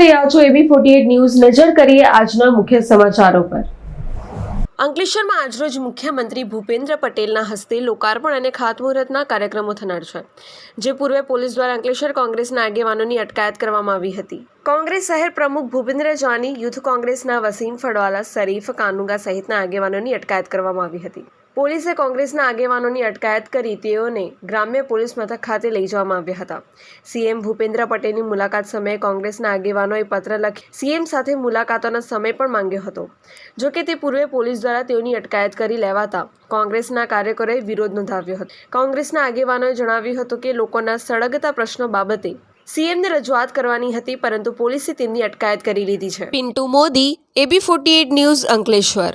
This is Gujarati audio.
રહ્યા છો એબી ફોર્ટી ન્યૂઝ. નજર કરીએ આજના મુખ્ય સમાચારો પર. અંકલેશ્વરમાં આજરોજ મુખ્યમંત્રી ભૂપેન્દ્ર પટેલના હસ્તે લોકાર્પણ અને ખાતમુહૂર્તના કાર્યક્રમો થનાર છે, જે પૂર્વે પોલીસ દ્વારા અંકલેશ્વર કોંગ્રેસના આગેવાનોની અટકાયત કરવામાં આવી હતી. કોંગ્રેસ શહેર પ્રમુખ ભૂપેન્દ્ર જાની યુથ કોંગ્રેસના વસીમ ફડવાલા શરીફ કાનુગા સહિતના આગેવાનોની અટકાયત કરવામાં આવી હતી. પોલીસે કોંગ્રેસના આગેવાનોની અટકાયત કરી તેઓને ગ્રામ્ય પોલીસ મથક ખાતે લઈ જવામાં આવ્યા હતા. સીએમ ભૂપેન્દ્ર પટેલની મુલાકાત સમયે કોંગ્રેસના આગેવાનોએ પત્ર લખી સીએમ સાથે મુલાકાતોનો સમય પણ માંગ્યો હતો. જો કે તે પૂર્વે પોલીસ દ્વારા તેઓની અટકાયત કરી લેવાતા કોંગ્રેસના કાર્યકરોએ વિરોધ નોંધાવ્યો હતો. કોંગ્રેસના આગેવાનોએ જણાવ્યું હતું કે લોકોના સળગતા પ્રશ્નો બાબતે સીએમને રજૂઆત કરવાની હતી, પરંતુ પોલીસે તેમની અટકાયત કરી લીધી છે. Pintu Modi, AB forty news Ankleshwar.